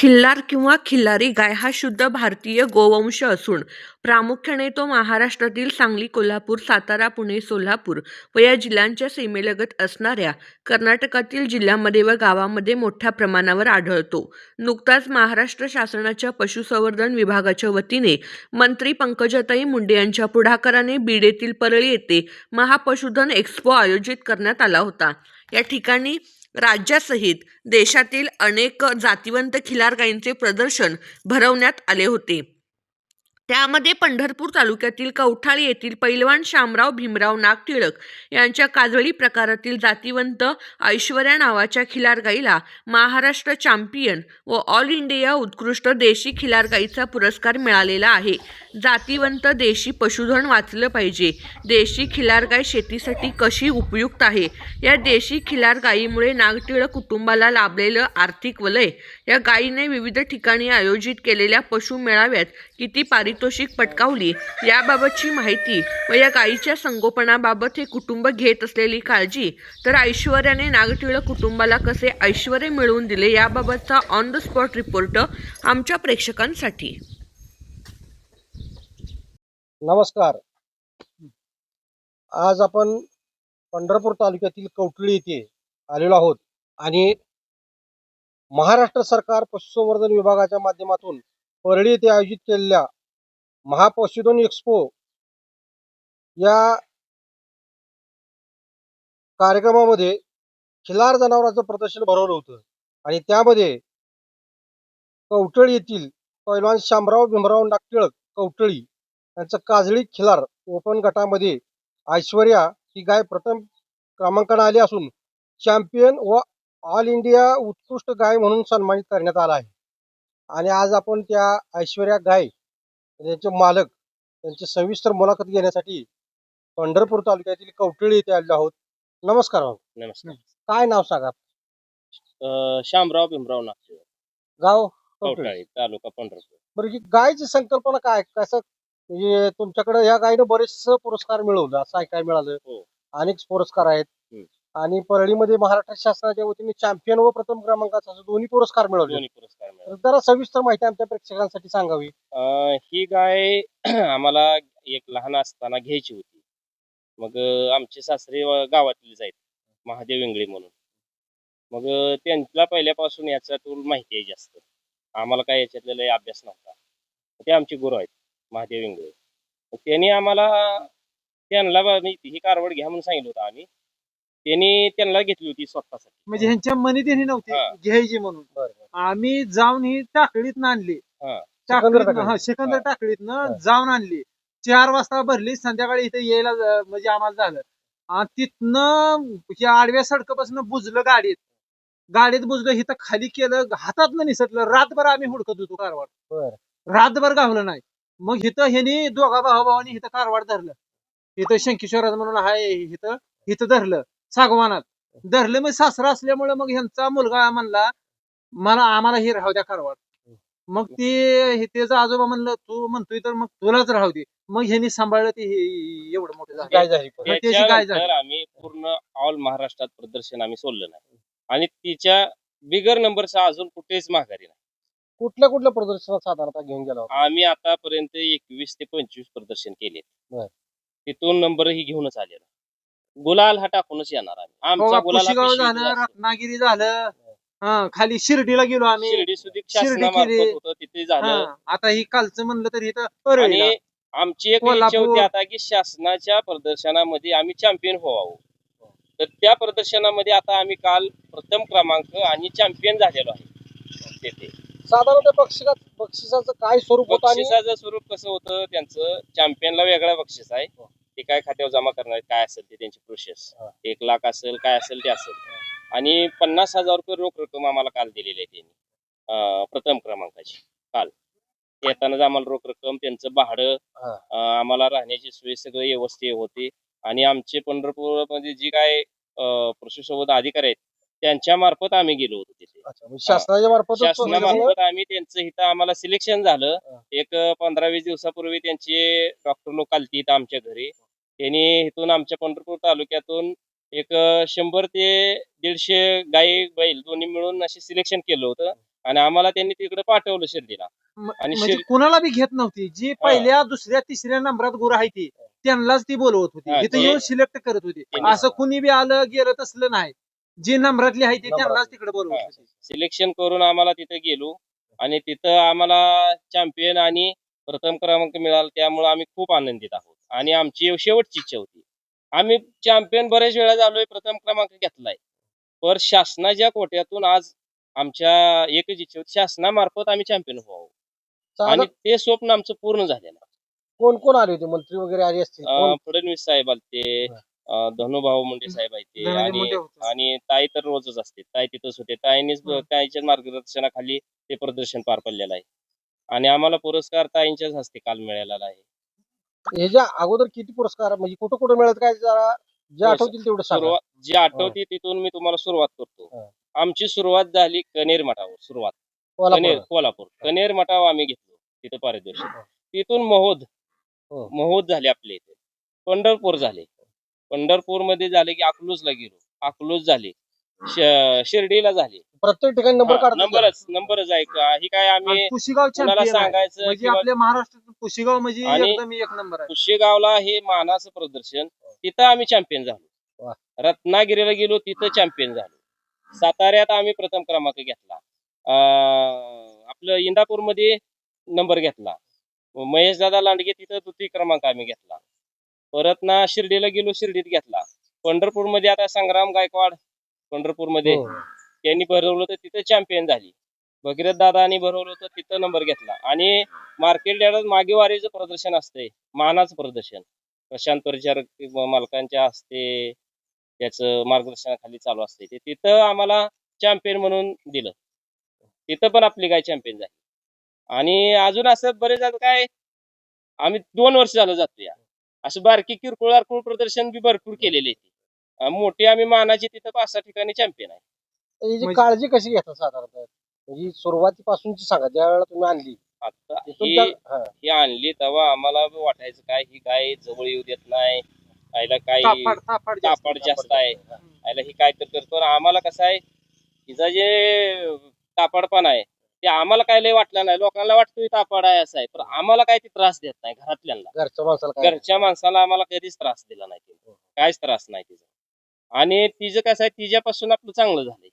खिल्लार किंवा खिल्लारी गाय हा शुद्ध भारतीय गोवंश असून प्रामुख्याने तो महाराष्ट्रातील सांगली कोल्हापूर सातारा पुणे सोलापूर व या जिल्ह्यांच्या सीमेलगत असणाऱ्या कर्नाटकातील जिल्ह्यामध्ये व गावामध्ये मोठ्या प्रमाणावर आढळतो. नुकताच महाराष्ट्र शासनाच्या पशुसंवर्धन विभागाच्या वतीने मंत्री पंकजाताई मुंडे यांच्या पुढाकाराने बीड येथील परळी येथे महापशुधन एक्स्पो आयोजित करण्यात आला होता. या ठिकाणी राज्यासहित देशातील अनेक जातिवंत खिलार गायींचे प्रदर्शन भरवण्यात आले होते. त्यामध्ये पंढरपूर तालुक्यातील कवठाळ येथील पैलवान शामराव भीमराव नागटिळक यांच्या काजळी प्रकारातील जातिवंत ऐश्वर्या नावाच्या खिलार गाईला महाराष्ट्र चॅम्पियन व ऑल इंडिया उत्कृष्ट देशी खिलार गाईचा पुरस्कार मिळालेला आहे. जातिवंत देशी पशुधन वाचलं पाहिजे. देशी खिलार गाय शेतीसाठी कशी उपयुक्त आहे? या देशी खिलार गायीमुळे नागटिळक कुटुंबाला लाभलेलं आर्थिक वलय. या गायीने विविध ठिकाणी आयोजित केलेल्या पशु मेळाव्यात किती पारितोषिक पटकावली याबाबतची माहिती व या गायीच्या संगोपनाबाबत हे कुटुंब घेत असलेली काळजी तर ऐश्वर्याने नागटिळक कुटुंबाला कसे ऐश्वर मिळवून दिले याबाबतचा ऑन द स्पॉट रिपोर्ट आमच्या प्रेक्षकांसाठी. नमस्कार. आज आपण पंढरपूर तालुक्यातील कवटळी येथे आलेलो आहोत आणि महाराष्ट्र सरकार पशुसंवर्धन विभागाच्या माध्यमातून परळी येथे आयोजित केलेल्या महापशुधन एक्स्पो या कार्यक्रमामध्ये खिलार जनावरांचं प्रदर्शन भरवलं होतं. आणि त्यामध्ये कवटळी येथील पैलवान शामराव भीमराव नागटिळक कवटळी यांचं काजळी खिलार ओपन गटामध्ये ऐश्वर्या ही गाय प्रथम क्रमांकाने आली असून चॅम्पियन व ऑल इंडिया उत्कृष्ट गाय म्हणून सन्मानित करण्यात आला आहे. आणि आज आपण त्या ऐश्वर्या गाय त्यांचे मालक त्यांची सविस्तर मुलाखत घेण्यासाठी पंढरपूर तालुक्यातील कवठळी येथे आलेलो आहोत. नमस्कार भाऊ. नमस्कार. काय नाव सांगा अं, शामराव भीमराव नागपूर गाव कवठाळी. तालुका पंढरपूर. बरं ही गायची संकल्पना काय? कसं म्हणजे तुमच्याकडे या गायीनं बरेचसे पुरस्कार मिळवले असं ऐकायला मिळालं? हो. अनेक पुरस्कार आहेत. आणि परळीमध्ये महाराष्ट्र शासनाच्या वतीने चॅम्पियन व प्रथम क्रमांकाचा असं दोन्ही पुरस्कार मिळवले. दोन्ही पुरस्कार मिळाले तर जरा सविस्तर माहिती आमच्या प्रेक्षकांसाठी सांगावी. अं, ही गाय आम्हाला एक लहान असताना घ्यायची होती. मग अं, आमचे सासरे व- गावातलेच आहेत महादेव इंगळे म्हणून. मग अं, त्यांना पहिल्यापासून याच्यातून माहिती आहे जास्त. आम्हाला काय याच्यातला लय अभ्यास नव्हता. ते आमचे गुरु आहेत महादेव इंगळे. मग त्यांनी आम्हाला त्यांना बा- मी ही कारवड घ्या म्हणून सांगितलं होतं आम्ही. त्यांनी त्यांना घेतली होती स्वतःसाठी म्हणजे ह्यांच्या मनी त्यांनी हा. नव्हती घ्यायची म्हणून आम्ही जाऊन ही टाकळीत आणली हा. सिकंदर टाकळीत टाकळी. हा सिकंदर हा. टाकळीत हा. जाऊन आणली चार वाजता भरली संध्याकाळी इथे यायला ज- म्हणजे आम्हाला झालं आणि तिथनं या आडव्या सडकापासून बुजलं गाडीत गाडीत बुजलं इथं खाली केलं हातात निसटलं रातभर आम्ही हुडकत होतो कारवाड बरं. रातभर गावलं नाही मग इथं ह्यानी दोघा भावा भावानी इथं कारवाड धरलं इथं शंकेश्वरात म्हणून आहे इथं इथं धरलं सागवानात. धरलं मग सासरा असल्यामुळे मग ह्यांचा मुलगा म्हणला मला आम्हाला हे राहू द्या कारवाड मग ते हे त्याचं आजोबा म्हणलं तू म्हणतोय तर मग तुलाच राहू दे. मग ह्यांनी सांभाळलं ते हे एवढं मोठं झालं. गाय झाली पण. मग त्याची झाली. त्याच्यानंतर आम्ही पूर्ण ऑल महाराष्ट्रात प्रदर्शन आम्ही सोडलं नाही. आणि तिच्या बिगर नंबरचा अजून कुठेच माघारी नाही. कुठल्या कुठल्या प्रदर्शनात साधारणतः घेऊन गेला होता? आम्ही आतापर्यंत एकवीस ते पंचवीस प्रदर्शन केले बर. तिथून नंबरही घेऊनच आलेला. गुलाल हा टाकूनच येणार आम्ही आमचा गुलाल हा कुशीगाव झालं. रत्नागिरी झालं हा खाली शिर्डीला गेलो आम्ही शिर्डी सुधीक शिर्डी शासनामार्फत केली. होतं तिथे झालं हा, आता ही कालचं म्हणलं तर इथं परळीला. आणि आमची एक इच्छा कोल्हापूर. होती आता की शासनाच्या प्रदर्शनामध्ये आम्ही चॅम्पियन व्हावं तर त्या प्रदर्शनामध्ये आता आम्ही काल प्रथम क्रमांक आणि चॅम्पियन झालेलो आहे तेथे साधारणतः बक्षिसा बक्षिसाचं काय स्वरूप होतं आणि बक्षिसाचं स्वरूप कसं होतं त्यांचं चॅम्पियनला वेगळा बक्षीस आहे ते काय खात्यावर जमा करणार काय असेल ते त्यांची प्रोसेस हा. एक लाख असेल काय असेल ते असेल. आणि पन्नास हजार रुपये रोख रक्कम आम्हाला काल दिलेली आहे त्यांनी. अं, प्रथम क्रमांकाची काल. येतानाच आम्हाला रोख रक्कम त्यांचं भाडं हा. अं, आम्हाला राहण्याची सोय सगळं व्यवस्थित होती. आणि आमचे पंढरपूरमध्ये जी काय पशुसंवर्धन अधिकारी आहेत त्यांच्या मार्फत आम्ही गेलो होतो तिथे. अच्छा, म्हणजे शासनाच्या मार्फत शासनामार्फत आम्ही त्यांचं इथं आम्हाला सिलेक्शन झालं. हा. एक पंधरा वीस दिवसापूर्वी त्यांचे डॉक्टर लोक आलती इथं आमच्या घरी. त्यांनी इथून आमच्या पंढरपूर तालुक्यातून एक शंभर ते दीडशे गाई बैल दोन्ही मिळून असे सिलेक्शन केलं होतं. आणि आम्हाला त्यांनी तिकडे पाठवलं शिर्डीला. आणि म्हणजे शिर- कुणाला बी घेत नव्हती. जी पहिल्या दुसऱ्या तिसऱ्या नंबरात गुरु आहे ती त्यांनाच ती बोलवत होती. हा, इथं ते- येऊन सिलेक्ट करत होती. त्यांनी- असं कुणी बी आलं गेलं तसलं नाही. जी नंबरातली आहे ती नंबरातली. त्यांनाच तिकडे बोलवत हा. होती. सिलेक्शन करून आम्हाला तिथे गेलो. आणि तिथं आम्हाला चॅम्पियन आणि प्रथम क्रमांक मिळाला. त्यामुळे आम्ही खूप आनंदित आहोत. आणि आमची शेवटची इच्छा होती. आम्ही चॅम्पियन बरेच वेळा झालोय प्रथम क्रमांक घेतलाय. पर शासनाच्या कोट्यातून आज आमच्या एकच इच्छा होती शासनामार्फत आम्ही चॅम्पियन व्हावं. आणि ते स्वप्न आमचं पूर्ण झालेलं. कोण कोण आले होते? मंत्री वगैरे आले असतील. अं, कोण? फडणवीस साहेब आलते अं, धनुभाऊ मुंडे साहेब आहेत ते आणि मुंडे होते. आणि ताई तर रोजच असते. ताई तिथंच होते. ताईंनीच हं. ताईच्या मार्गदर्शनाखाली ते प्रदर्शन पार पडलेलं आहे. आणि आम्हाला पुरस्कार ताईंच्याच हस्ते काल मिळालेला आहे. ह्याच्या अगोदर किती पुरस्कार म्हणजे कुठं कुठं मिळत काय जरा जे आठवतील तेवढं सांगा. सुरुवात जी आठवते तिथून मी तुम्हाला सुरुवात करतो. आमची सुरुवात झाली कनेर मठावर सुरुवात. कोल्हापूर. कनेर कोल्हापूर. कनेर मठावर आम्ही घेतलो तिथं पारितोषिक. तिथून महोद हो. महोद झाले आपले इथे. पंढरपूर झाले. पंढरपूरमध्ये झाले की अकलूजला गेलो. अकलूज झाले. श- शिर्डीला झाले. प्रत्येक ठिकाणी नंबर हा, काढतात. नंबरच नंबरच आहे का ही काय आणि आम्ही कोणाला. सांगायचं म्हणजे किंवा आपल्या महाराष्ट्रात पुशेगाव म्हणजे आणि- एकदम एक नंबर आहे. कुशेगावला हे मानाचं प्रदर्शन तिथं आम्ही चॅम्पियन झालो. वा. रत्नागिरीला गेलो तिथं चॅम्पियन झालो. साताऱ्यात आम्ही प्रथम क्रमांक घेतला. अं, आपलं इंदापूरमध्ये नंबर घेतला. महेश दादा लांडगे तिथं द्वितीय क्रमांक आम्ही घेतला. परत ना शिर्डीला गेलो शिर्डीत घेतला. पंढरपूरमध्ये आता संग्राम गायकवाड पंढरपूरमध्ये. हो. त्यांनी भरवलं तर तिथं चॅम्पियन झाली. भगीरथ दादानी भरवलं होतं तिथं नंबर घेतला. आणि मार्केट यार्डात मागेवारीचं प्रदर्शन असतंय मानाचं प्रदर्शन. प्रशांत परिचारक मालकांच्या हस्ते त्याचं मार्गदर्शनाखाली चालू असते ते. तिथं आम्हाला चॅम्पियन म्हणून दिलं. तिथं पण आपली काय चॅम्पियन झाली. आणि अजून असं बरेच काय आम्ही दोन वर्ष झालं जातो या असं बारकी किरकोळ अरकोळ प्रदर्शन बी भरपूर केलेले मोठी आम्ही मानाची तिथं पाच सहा ठिकाणी चॅम्पियन आहे. काळजी कशी घेतात साधारणतः? म्हणजे सुरुवातीपासूनची सांगा ज्या वेळेला तुम्ही आणली. आता ही हा. ही आणली तेव्हा आम्हाला बी वाटायचं काय ही गाय जवळ येऊ देत नाही. आईला काय तापाड तापाड जास्त. तापड जास्त आहे. आईला ही काय तर करतो. आणि आम्हाला कसं आहे हिचा जे तापडपण आहे ते आम्हाला काय लय वाटलं नाही. लोकांना वाटतं ही तापड आहे असं आहे. पण आम्हाला काय ती त्रास देत नाही घरातल्यांना. घरच्या माणसाला काय? घरच्या माणसाला आम्हाला कधीच त्रास दिला नाही तिने. काहीच त्रास नाही तिचा. आणि तिचं कसं आहे तिच्यापासून आपलं चांगलं झालंय.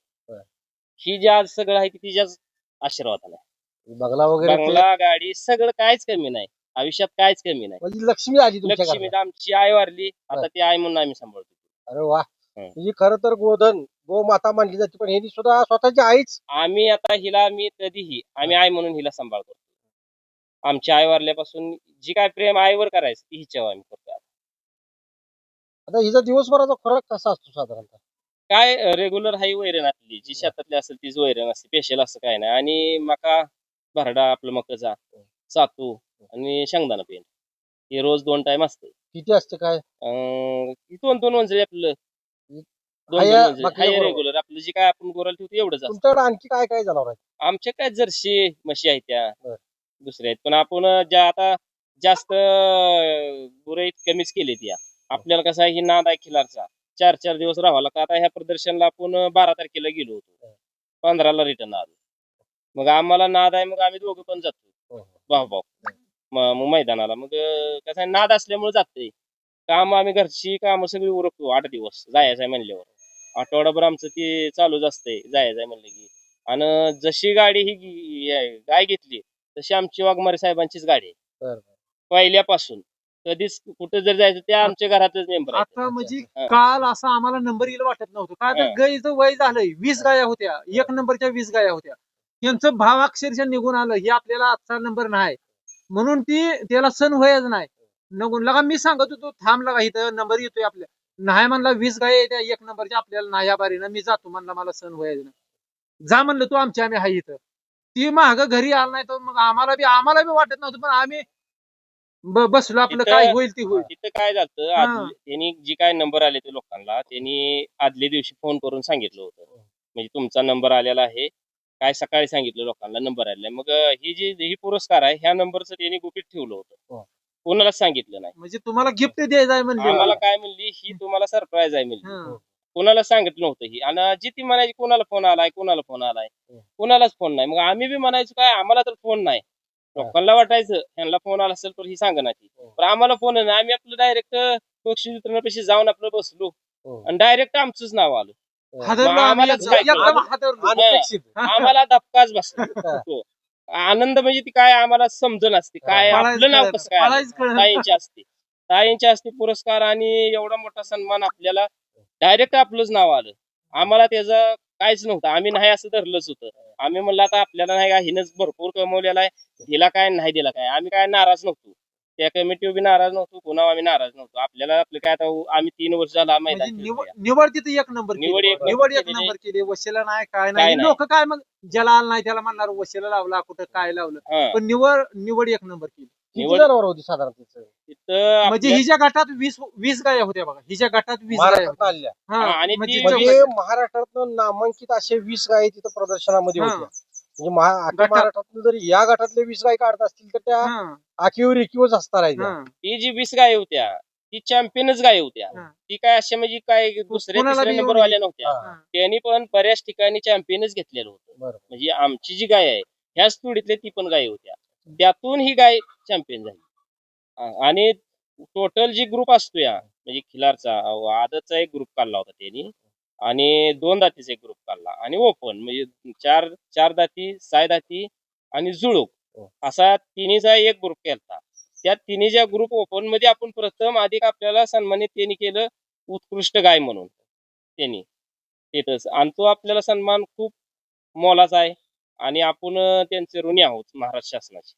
ही जे आज सगळं आहे ती तिच्याच आशीर्वादाला आहे. बंगला वगैरे बंगला गाडी सगळं काहीच कमी नाही. आयुष्यात काहीच कमी नाही. म्हणजे लक्ष्मी आली तुमच्या लक्ष्मी घरात आमची आई वारली आता. ती आई म्हणून आम्ही सांभाळतो. अरे वा. हं. म्हणजे खरं तर गोधन गो माता मानली जाते पण ह्यांनी सुद्धा स्वतःची आईच आम्ही आता हिला मी कधीही आम्ही आई म्हणून हिला सांभाळतो आमच्या आई वारल्यापासून जी काय प्रेम आईवर करायचं ती हिच्यावर आम्ही करतो. आता हिचा दिवसभराचा खुराक कसा असतो साधारणतः? काय रेग्युलर हाई वैरण आपली जी शेतातली असेल तीच वैरण असते स्पेशल असं काय नाही. आणि मका भरडा आपलं मकाचा सातू आणि शेंगदाणा पेन हे रोज दोन टाइम असते किती असते काय? अं, दोन दोन म्हणजे आपलं दोन हाया- दोन म्हणजे बरोबर. रेग्युलर आपलं जे काय आपण गोराला ठेवतो एवढंच असतं. तुमच्याकडे आणखी काय काय जनावर आहेत? आमच्या काय जर्सी म्हशी आहेत त्या. बरं. दुसऱ्या आहेत. पण आपण ज्या आता जास्त गुरे कमीच केली त्या आपल्याला कसं आहे ही नाद आहे खिलारचा. चार चार दिवस राहावा लागतं. आता ह्या प्रदर्शनला आपण बारा तारखेला गेलो होतो. पंधराला रिटर्न आलो. मग आम्हाला नाद आहे मग आम्ही दोघं पण जातो. भाऊ भाऊ. म- मग मैदानाला. मग कसं आहे नाद असल्यामुळे जाते काम आम्ही घरची कामं सगळी उरकतो आठ दिवस. जायचं आहे म्हणल्यावर. आठवडाभर आमचं ते चालूच असतंय. जायचं आहे म्हणलं की. आणि जशी गाडी ही हे गाय घेतली तशी आमची वाघमारे साहेबांचीच गाडी आहे. पहिल्यापासून. कधीच कुठं जर जायचं ते आमच्या घरातच मेंबर आता म्हणजे हा. काल असं आम्हाला नंबर येईल वाटत नव्हतं. काय हा. गाईचं वय झालंय. वीस गाया होत्या. एक नंबरच्या वीस गाया होत्या. त्यांचं भाव अक्षरशः निघून आलं. हे आपल्याला आजचा नंबर नाही. म्हणून ती त्याला सण व्हायच नाही. नगून लगा मी सांगत होतो थांब लगा इथं नंबर येतोय आपल्या. नाही म्हणला वीस गाय येत्या एक नंबरच्या आपल्याला नाही या बारीनं. मी जातो म्हणला मला सण व्हायचं नाही. जा म्हणलं तू आमच्या आम्ही हाय इथं. ती माग घरी आला नाही तर मग आम्हाला बी आम्हाला बी वाटत नव्हतं पण आम्ही ब- बसलो आपलं काय होईल ती होईल. तिथं काय झालं हा. त्यांनी जी काय नंबर आले ते लोकांना त्यांनी आदल्या दिवशी फोन करून सांगितलं होतं. म्हणजे तुमचा नंबर आलेला आहे काय सकाळी सांगितलं लोकांना नंबर आलेला आहे. मग अं, ही जी ही पुरस्कार आहे ह्या नंबरचं त्यांनी गुपित ठेवलं होतं. हो. कोणालाच सांगितलं नाही. म्हणजे तुम्हाला गिफ्ट द्यायचं आहे म्हणले. आम्हाला काय म्हणली ही तुम्हाला सरप्राईज आहे म्हणली. हं. कोणाला सांगितलं नव्हतं ही. आणि जी ती म्हणायची कोणाला फोन आलाय कोणाला फोन आलाय. हं. कोणालाच फोन नाही. मग आम्ही बी म्हणायचो काय आम्हाला तर फोन नाही. लोकांना वाटायचं ह्यांना फोन आला असेल तर ही सांगा ती. हं. पण आम्हाला फोन नाही आम्ही आपलं डायरेक्ट बक्षीस वितरणापाशी जाऊन आपलं बसलो. हं. आणि डायरेक्ट आमचंच नाव आलं. आम्ही आम्हाला धपकाच बसला. हा. हो. आनंद म्हणजे ती काय आम्हाला समजून असते काय आपलं नाव. कसं काय. ताईंची असते ताईंची असते पुरस्कार आणि एवढा मोठा सन्मान आपल्याला डायरेक्ट आपलंच नाव आलं. आम्हाला त्याचं काहीच नव्हतं. आम्ही नाही असं धरलंच होतं. आम्ही म्हणलं आता आपल्याला नाही का हिनच भरपूर कमवलेला आहे. दिला काय नाही दिला काय? आम्ही काय नाराज नव्हतो. त्या कमिटी बी नाराज नव्हतो. कोणावर आम्ही नाराज नव्हतो. आपल्याला आपलं काय आता आम्ही तीन वर्ष झाला म्हणजे मैदान निवड. निवड तिथे एक नंबर निवड. एक निवड नंबर एक. नंबर केली. वशिला नाही काय काय नाही नाही. लोक काय मग ज्याला आलं नाही त्याला म्हणणार वशिला लावला कुठं काय लावलं? हा. पण निवड निवड एक नंबर केली. निवड जनावर होती साधारण तिचं तिथं म्हणजे आपल्या- हिच्या गटात वीस वीस गाया होत्या बघा. हिच्या गटात वीस गाया महाराष्ट्रात आल्या. हा, आणि म्हणजे ती म्हणजे महाराष्ट्रातनं नामांकित असे वीस गायी तिथं प्रदर्शनामध्ये हा. होत्या. म्हणजे महा- अख्ख्या गटात. महाराष्ट्रातून जर या गटातले वीस गायी काढत असतील तर त्या हा, आखीव रेखीवच असणार आहे हा. ती जी वीस गाय होत्या ती चॅम्पियनच गाय होत्या. हा. ती काय अशा म्हणजे काय दुसऱ्या कोणाला तिसऱ्या बी नंबर वाल्या नव्हत्या. हा, त्यांनी पण बऱ्याच ठिकाणी चॅम्पियनच घेतलेलं होतं. बरोबर. म्हणजे आमची जी गाय आहे ह्याच तुडीतल्या ती पण गाय होत्या. त्यातून ही गाय चॅम्पियन झाली. आणि टोटल जी ग्रुप असतो या म्हणजे खिलारचा आदतचा एक ग्रुप काढला होता त्यांनी. आणि दोन दातीचा एक ग्रुप काढला. आणि ओपन म्हणजे चार चार दाती साय दाती आणि जुळूक हो. असा तिन्हीचा एक ग्रुप केला त्या तिन्हीच्या ग्रुप ओपनमध्ये आपण प्रथम अधिक आपल्याला सन्मानित त्यांनी केलं उत्कृष्ट गाय म्हणून त्यांनी. तिथंच आणि तो आपल्याला सन्मान खूप मोलाचा आहे. आणि आपण त्यांचे ऋणी आहोत महाराष्ट्र शासनाचे.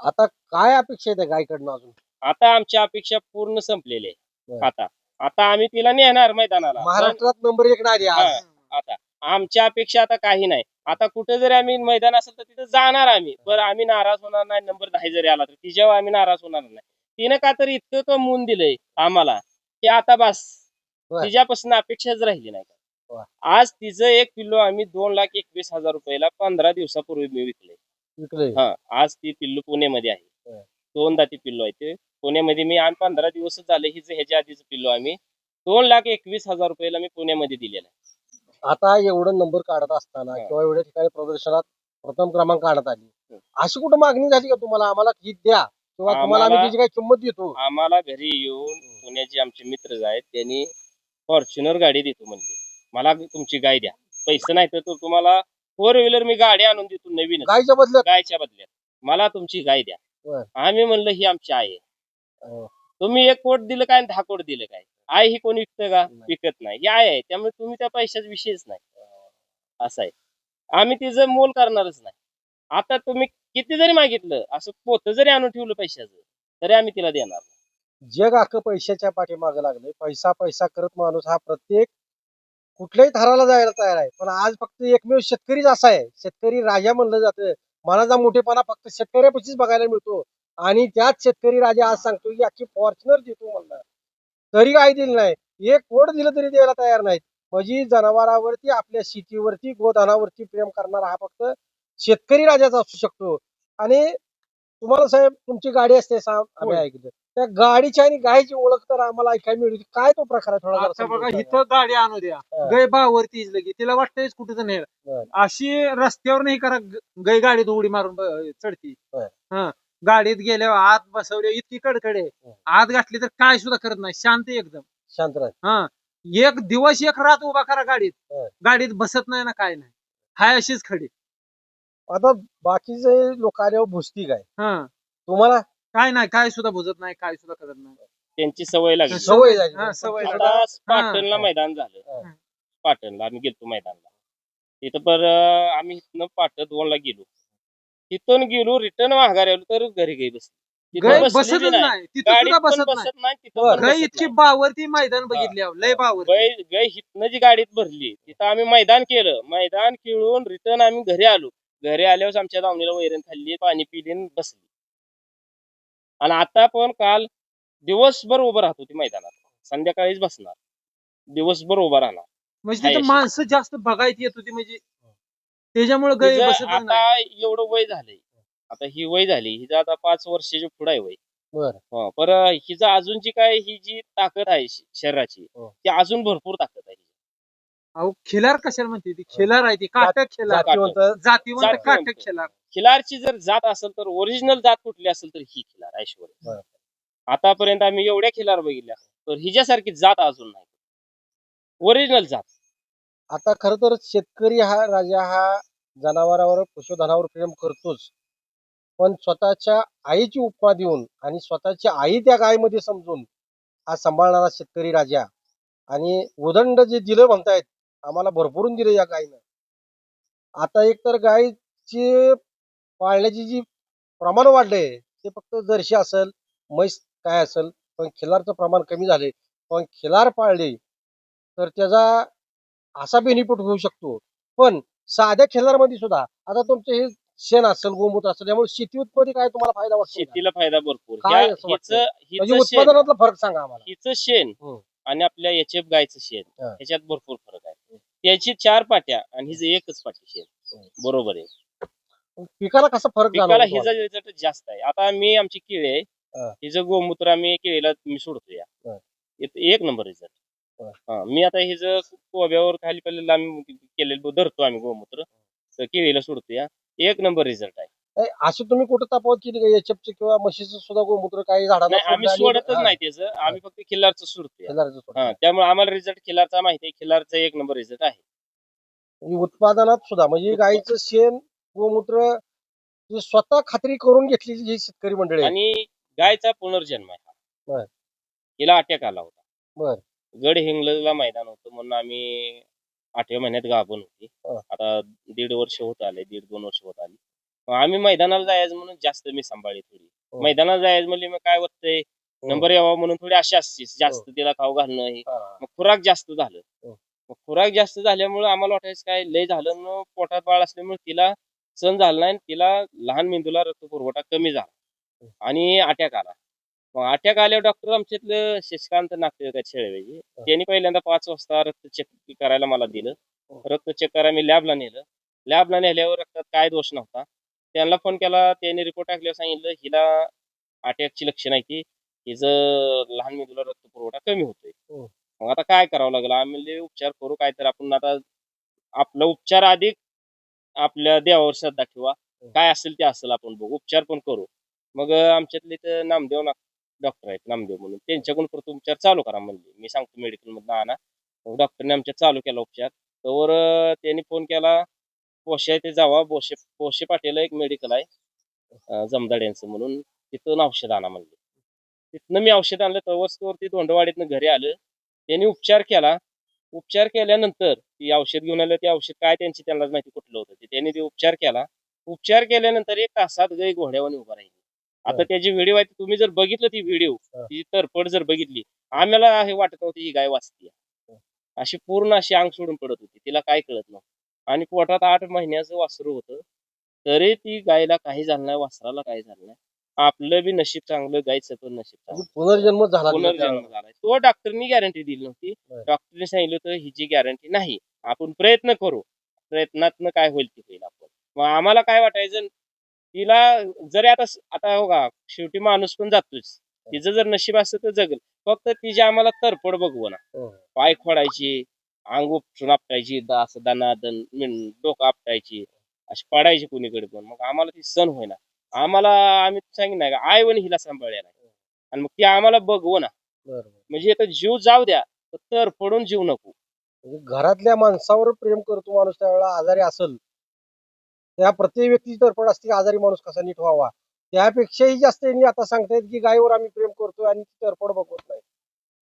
आता काय अपेक्षा आहे त्या गायकडनं अजून? आता आमच्या अपेक्षा पूर्ण संपलेल्या आहे. बरं. आता आता आम्ही तिला नेणार मैदानाला. महाराष्ट्रात नंबर एक नाही आज. हा. आता. आमच्या अपेक्षा आता काही नाही. आता कुठे जरी आम्ही मैदान असेल तर तिथे जाणार आम्ही. पण आम्ही नाराज होणार नाही नंबर दहा जरी आला तर. तिच्यावर आम्ही नाराज होणार नाही. तिनं का तर इतकं कमवून दिलंय आम्हाला की आता बस. बर. तिच्यापासून अपेक्षाच राहिली नाही. आज तिचं एक किलो आम्ही दोन लाख एकवीस हजार रुपयाला पंधरा दिवसापूर्वी मी विकले विकलंय हा आज ती पिल्लू पुण्यामध्ये आहे. दोनदा ती पिल्लू आहे ते. पुण्यामध्ये मी आम्ही पंधरा दिवसच झाले हिच ह्याच्या आधीच पिल्लू आम्ही दोन लाख एकवीस हजार रुपयाला मी पुण्यामध्ये दिलेला आहे. आता एवढं नंबर काढत असताना हा. किंवा एवढ्या ठिकाणी प्रदर्शनात प्रथम क्रमांक काढत आली. हं. अशी कुठं मागणी झाली का तुम्हाला? आम्हाला ही द्या किंवा तुम्हाला आम्ही आम्हाला- त्याची काही किंमत देतो. आम्हाला घरी येऊन पुण्याचे आमचे मित्र आहेत त्यांनी फॉर्च्युनर गाडी देतो म्हणजे मला तुमची गाय द्या. पैसे नाही तर तो तुम्हाला फोर व्हीलर मी गाडी आणून देतो नवीन गायच्या बदल्यात? गायच्या बदल्यात. मला तुमची गाय द्या. आम्ही म्हणलं ही आमची आई आहे. अं, तुम्ही एक कोट दिलं काय आणि दहा कोट दिलं काय? आई ही कोणी विकतं का. विकत नाही. ही आई आहे. त्यामुळे तुम्ही त्या पैशाचा विषयच नाही. असं आहे. आम्ही तिचं मोल करणारच नाही. आता तुम्ही किती जरी मागितलं असं पोत जरी आणून ठेवलं पैशाचं तरी आम्ही तिला देणार. जग अख्खं पैशाच्या पाठीमागे लागले पैसा पैसा करत माणूस हा प्रत्येक कुठल्याही थराला जायला तयार आहे. पण आज फक्त एकमेव शेतकरीच असा आहे. शेतकरी राजा म्हणलं जातं. मनाचा मोठेपणा फक्त शेतकऱ्यापाशीच बघायला मिळतो. आणि त्याच शेतकरी राजा आज सांगतो की अख्खी फॉर्च्युनर देतो म्हणला. तरी काय दिलं नाही. एक कोट दिलं तरी द्यायला तयार नाहीत. म्हणजे जनावरावरती आपल्या शेतीवरती गोधनावरती प्रेम करणारा हा फक्त शेतकरी राजाच असू शकतो. आणि तुम्हाला साहेब तुमची गाडी असते सा- आम्ही. ऐकलं. त्या गाडीची आणि गायची ओळख तर आम्हाला ऐकायला मिळली काय तो प्रकार आहे थोडा जरा आता समजून बघा सांगा. इथं गाडी आणू द्या. हा. गय लगे तिला वाटतंय कुठं बर. अशी रस्त्यावर नाही करा ग- गय गाडीत उडी मारून ब- चढती. बर. हा. गाडीत गेल्यावर आत बसवले इतकी कडकडे. हं. आत घातली तर काय सुद्धा करत नाही. शांत एकदम. शांत राहा. हा. एक दिवस एक रात उभा करा गाडीत. गाडीत बसत नाही ना काय नाही. हाय अशीच खडी. आता बाकीचे लोक आल्यावर भुसती काय? हा. तुम्हाला काय नाही काय सुद्धा बुजत नाही काय सुद्धा करत नाही. त्यांची सवय लागली. सवय झाली हा, सवय लागली. आता स्पाटनला हा. मैदान झालं. हा. स्पाटनला आम्ही गेलतो मैदानला. तिथं पर अं, आम्ही इथनं पाट दोनला गेलो. तिथून गेलो रिटर्न माघार आलो तर घरी गई बसली. तिथं गय बसली बसतच बी नाही. नाही. तिथं गाडीत सुद्धा पण बसत नाही बसत नाही तिथं बरं. पण गय बसत इतकी नाही. बावरती मैदान बघितले लय बावर गय गय हिथनं जी गाडीत भरली तिथं आम्ही मैदान केलं. मैदान खेळून रिटर्न आम्ही घरी आलो. घरी आल्यावर आमच्या दावणीला वैरण खाल्ली पाणी पिली आणि बसली. आणि आता पण काल दिवसभर उभं राहत होती मैदानात. संध्याकाळीच बसणार. दिवसभर उभं राहणार. म्हणजे तिथं. माणसं जास्त बघायची येत होती म्हणजे त्याच्यामुळे गय तिचं बसत नाही. आता एवढं वय झालंय. आता ही वय झाली हिचं आता पाच वर्षाची पुढे आहे वय. बरं. हा, पर हिचं अजून जी काय ही जी ताकद आहे श- शरीराची हो. ती अजून भरपूर ताकद आहे. अहो खिलार कशाला म्हणते ती? खिलार आहे ती काटक खिलार. जातीवंत. जातीवंत जातीवंत. काटक खिलार. खिलारची जर जात असेल तर ओरिजिनल जात कुठली असेल तर ही खिलार ऐश्वर्य. बरं. आतापर्यंत आम्ही एवढ्या खिलार बघितल्या तर हिच्यासारखी जात अजून नाही. ओरिजिनल जात. आता खर तर शेतकरी हा राजा हा जनावरावर पशुधनावर प्रेम करतोच. पण स्वतःच्या आईची उपमा देऊन आणि स्वतःची आई त्या गायमध्ये समजून हा सांभाळणारा शेतकरी राजा. आणि उदंड जे दिलं म्हणतायत आम्हाला भरभरून दिलं या गायनं आता एक तर गायची पाळण्याची जी प्रमाण वाढलंय ते फक्त जर्शी असेल म्हैस काय असेल पण खिलारचं प्रमाण कमी झाले पण खिलार पाळले तर त्याचा असा बेनिफिट होऊ शकतो पण साध्या खिल्लारमध्ये सुद्धा आता तुमचे हे शेण असेल गोमूत्र असेल त्यामुळे शेती उत्पत्ती काय तुम्हाला फायदा वाटतो? शेतीला फायदा भरपूर काय असं वाटतं? म्हणजे उत्पादनातला फरक सांगा आम्हाला हिचं शेण हं. आणि आपल्या याचे गायचं शेण. हा. ह्याच्यात भरपूर फरक आहे. त्याची चार पाट्या आणि हिचं एकच पाटी शेण. बरोबर आहे. पिकाला कसा फरक पिकाला जाणवतो हिचा तुम्हाला? रिझल्ट जास्त आहे. आता मी आमची केळी आहे. हिचं गोमूत्र आम्ही केळीला मी सोडतो या एक नंबर रिझल्ट. हा. हा मी आता हिचं कोब्यावर खाली पडलेलं आम्ही केलेलं धरतो आम्ही गोमूत्र. तर केळीला सोडतो या एक नंबर रिझल्ट आहे. नाही, अशी तुम्ही कुठं तफावत केली का? एचएफचे किंवा म्हशीचं सुद्धा गोमूत्र काही झाडांना नाही आम्ही सोडलं आणि- सोडतच नाही त्याचं. आम्ही फक्त खिल्लारचं सोडतो सोडलं. हा त्यामुळे आम्हाला रिझल्ट खिल्लारचा माहिती आहे. खिल्लारचा एक नंबर रिझल्ट आहे. म्हणजे उत्पादनात सुद्धा म्हणजे गाईचं शेण गोमूत्र हे स्वतः खात्री करून घेतलेली जी शेतकरी मंडळी आहे आणि गायचा पुनर्जन्म आहे बर. हा हिला अटॅक आला होता. बर. गड हिंगलजला मैदान होतं म्हणून आम्ही आठव्या महिन्यात गाभण होती. हा. आता दीड वर्ष होत आले दीड दोन वर्ष होत आली. आम्ही मैदानाला जायचं म्हणून जास्त मी सांभाळली थोडी. हो. मैदानाला जायचं म्हणजे मग काय होतंय नंबर यावा म्हणून थोडी अशी असते. हो. जास्त तिला खाऊ घालणं हे. हा. मग खुराक जास्त झालं. हो. मग खुराक जास्त झाल्यामुळे आम्हाला वाटायचं काय लय झालं पोटात बाळ असल्यामुळे तिला सण झाला नाही. आणि तिला लहान मेंदूला रक्तपुरवठा कमी झाला. आणि अटॅक आला. मग अटॅक आल्यावर डॉक्टर आमच्यातलं शशिकांत नागपूर काय शेळवेजी. त्यांनी पहिल्यांदा पाच वाजता रक्त चेक करायला मला दिलं. रक्त चेक करायला मी लॅबला नेलं. लॅबला नेल्यावर रक्तात काय दोष नव्हता. त्यांना फोन केला त्यांनी रिपोर्ट टाकल्यावर सांगितलं हिला अटॅकची लक्षणं आहे की हिचं लहान मेंदूला रक्त पुरवठा कमी होतोय. हो. मग आता काय करावं लागेल? आम्ही म्हणले उपचार करू काय तर आपण आता आपला उपचार अधिक आपल्या देवावर श्रद्धा ठेवा. काय असेल ते असेल आपण बघू. उपचार पण करू. मग अं, आमच्यातले तर नामदेव ना डॉक्टर आहेत नामदेव म्हणून. त्यांच्याकडून परत उपचार चालू करा म्हणले. मी सांगतो मेडिकल मधनं आणा. मग डॉक्टरने आमच्या चालू केला उपचार. तर त्यांनी फोन केला. पोशे ते जावा. बोशे पोशे पाटील एक मेडिकल आहे. जमदाड यांचं म्हणून तिथून औषध आणा म्हणले. तिथनं मी औषध आणलं तवरती धोंडवाडीतनं घरी आलं. त्यांनी उपचार केला. उपचार केल्यानंतर ती औषध घेऊन आलं. ते औषध काय त्यांची त्यांनाच माहिती कुठलं होतं ते. त्यांनी ते उपचार केला. उपचार केल्यानंतर एक तासात गाय घोड्यावर उभा राहिली. आता. त्याची व्हिडिओ आहे तुम्ही जर बघितलं ती व्हिडिओ हा. ती तरपड जर बघितली आम्हाला हे वाटत नव्हतं ही गाय वाचते अशी पूर्ण अशी अंग सोडून पडत होती. तिला काय कळत नव्हतं. आणि पोटात आठ महिन्याचं वासरू होतं. तरी ती गायला काही झालं नाही वासराला काही झालं नाही. आपलं बी नशीब चांगलं गायचं पण नशीब चांगलं. म्हणजे पुनर्जन्म झाला पुनर्जन्म झालाय तो डॉक्टरनी गॅरंटी दिली नव्हती. डॉक्टरने सांगितलं होतं हिची गॅरंटी नाही. आपण प्रयत्न करू. प्रयत्नातनं काय होईल ते होईल आपण. मग आम्हाला काय वाटायचं? तिला जरी आता आता हो का शेवटी माणूस पण जातोच. तिचं जर नशीब असतं तर जगल. फक्त तिची आम्हाला तरपड बघू ना हो. पाय खोडायची अंग उपटून आपटायची दा- असं दाना दन मिन- डोकं आपटायची अशी पडायची कुणीकडे पण. मग आम्हाला ती सण होईना. आम्हाला आम्ही सांगितलं नाही का आई वणी हिला सांभाळल्या नाही आणि मग ती आम्हाला बघवं ना. म्हणजे आता जीव जाऊ द्या तर पडून जीव नको. म्हणजे घरातल्या माणसावर प्रेम करतो माणूस त्यावेळेला आजारी असेल. त्या प्रत्येक व्यक्तीची तरफड असते की आजारी माणूस कसा नीट व्हावा. त्यापेक्षाही जास्त यांनी आता सांगतायत की गायीवर आम्ही प्रेम करतोय आणि ती तरफड बघवत नाही.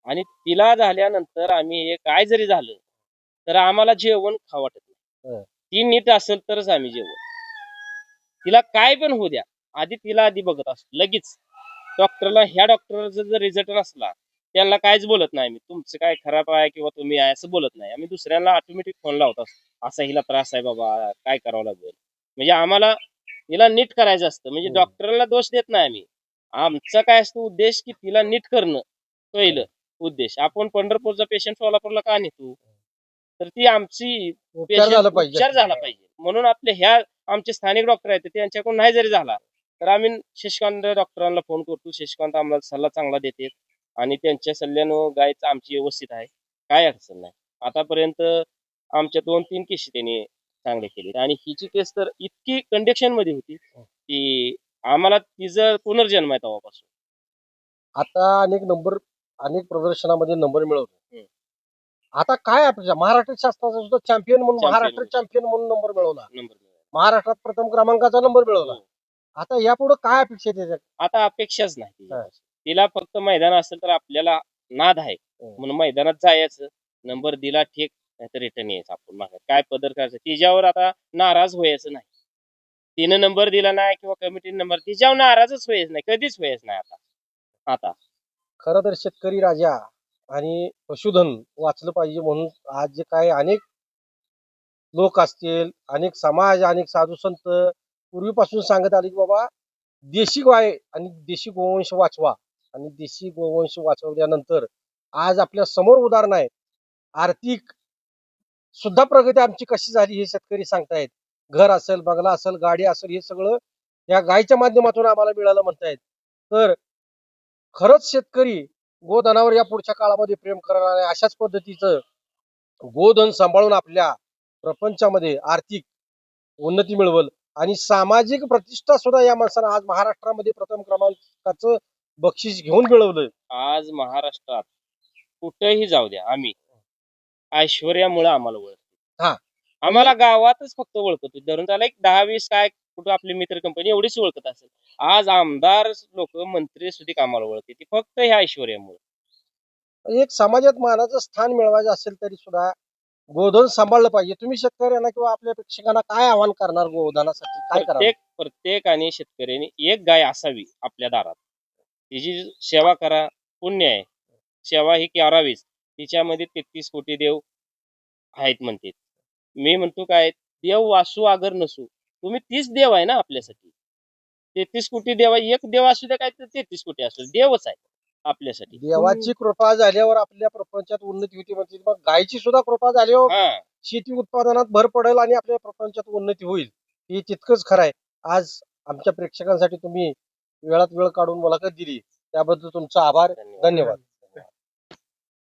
आणि तिला झाल्यानंतर आम्ही हे काय जरी झालं तर आम्हाला जेवण खावं वाटत. नाही. ती नीट असेल तरच आम्ही जेवण तिला काय पण होऊ द्या. आधी तिला आधी बघत असतो लगेच. डॉक्टरला ह्या डॉक्टरचा जर रिझल्ट नसला त्यांना काहीच बोलत नाही आम्ही. तुमचं काय खराब आहे किंवा तुम्ही आहे असं बोलत नाही. आम्ही दुसऱ्यांना ऑटोमॅटिक फोन लावत असतो असा हिला त्रास आहे बाबा काय करावं लागेल? म्हणजे आम्हाला हिला नीट करायचं असतं. म्हणजे. डॉक्टरला दोष देत नाही आम्ही. आमचा काय असतो उद्देश की तिला नीट करणं. पहिलं उद्देश. आपण पंढरपूरचा पेशंट सोलापूरला का नेतो तर ती आमची उपचार patient झाला पाहिजे. उपचार झाला पाहिजे. म्हणून आपले ह्या आमचे स्थानिक डॉक्टर आहेत त्यांच्याकडून नाही जरी झाला तर आम्ही शशिकांत डॉक्टरांना फोन करतो. शशिकांत आम्हाला सल्ला चांगला देते आणि त्यांच्या सल्ल्यानं गायचं आमची व्यवस्थित आहे. काय अडचण नाही. आतापर्यंत आमच्या दोन तीन केस त्यांनी चांगले केले. आणि हिची केस तर इतकी कंडिशनमध्ये होती की आम्हाला तिचं पुनर्जन्म आहे तेव्हापासून. आता अनेक नंबर अनेक प्रदर्शनामध्ये नंबर मिळवतो. आता काय अपेक्षा महाराष्ट्र शास्त्राचा सुद्धा चॅम्पियन म्हणून Champion महाराष्ट्र म्हणून. चॅम्पियन म्हणून नंबर मिळवला. नंबर महाराष्ट्रात प्रथम क्रमांकाचा नंबर मिळवला. हो. आता यापुढे काय अपेक्षा आहे त्याच्यात? आता अपेक्षाच नाही. हा. तिला फक्त मैदान असेल तर आपल्याला नाद आहे. हो. म्हणून मैदानात जायचं. नंबर दिला ठीक. नाहीतर रिटर्न यायचं आपण मागे. काय पदर करायचं तिच्यावर आता नाराज व्हायचं नाही. तिनं नंबर दिला नाही किंवा कमिटीने नंबर तिच्यावर नाराजच व्हायचं नाही. कधीच व्हायचं नाही आता. आता. खरं तर शेतकरी राजा आणि पशुधन वाचलं पाहिजे म्हणून आज जे काय अनेक लोक असतील अनेक समाज अनेक साधू संत पूर्वीपासून सांगत आले की बाबा देशी गाय आणि देशी गोवंश वाचवा. आणि देशी गोवंश वाचवल्यानंतर आज आपल्यासमोर उदाहरण आहे आर्थिक सुद्धा प्रगती आमची कशी झाली हे शेतकरी सांगतायत. घर असेल बंगला असेल गाडी असेल हे सगळं या गायच्या माध्यमातून आम्हाला मिळालं म्हणतायत. तर खरंच शेतकरी गोधनावर या पुढच्या काळामध्ये प्रेम करणार आहे अशाच पद्धतीचं गोधन सांभाळून आपल्या प्रपंचामध्ये आर्थिक उन्नती मिळवल आणि सामाजिक प्रतिष्ठा सुद्धा या माणसानं आज महाराष्ट्रामध्ये प्रथम क्रमांकाचं बक्षीस घेऊन मिळवलंय. आज महाराष्ट्रात कुठेही जाऊ द्या आम्ही. ऐश्वर्यामुळे आम्हाला ओळखतो. हा. आम्हाला गावातच फक्त ओळखतो. धरून त्याला एक दहा वीस काय कुठं आपली मित्र कंपनी एवढीच ओळखत असेल. आज आमदार लोक मंत्री सुद्धा आम्हाला ओळखते. ती फक्त ह्या ऐश्वर्यामुळे. एक समाजात मानाचं स्थान मिळवायचं असेल तरी सुद्धा गोधन सांभाळलं पाहिजे. तुम्ही शेतकऱ्यांना किंवा आपल्या प्रेक्षकांना काय आवाहन करणार गोधनासाठी? काय प्रत्येक प्रत्येकाने शेतकऱ्याने एक गाय असावी आपल्या दारात. तिची सेवा करा पुण्य आहे. सेवा ही करावीच. तिच्यामध्ये तेहतीस कोटी देव आहेत म्हणते. मी म्हणतो काय देव वासू आगर नसू. तुम्ही तीच देव आहे ना आपल्यासाठी. तेहतीस कोटी देवा एक देव असू द्या काय तर तेहतीस कोटी असू. देवच आहे आपल्यासाठी. देवाची कृपा झाल्यावर आपल्या प्रपंचात उन्नती होती म्हणजे मग गायची सुद्धा कृपा झाल्यावर हा. शेती उत्पादनात भर पडेल आणि आपल्या प्रपंचात उन्नती होईल. हे तितकंच खरं आहे. आज आमच्या प्रेक्षकांसाठी तुम्ही वेळात वेळ काढून मुलाखत दिली. त्याबद्दल तुमचा आभार. धन्यवाद.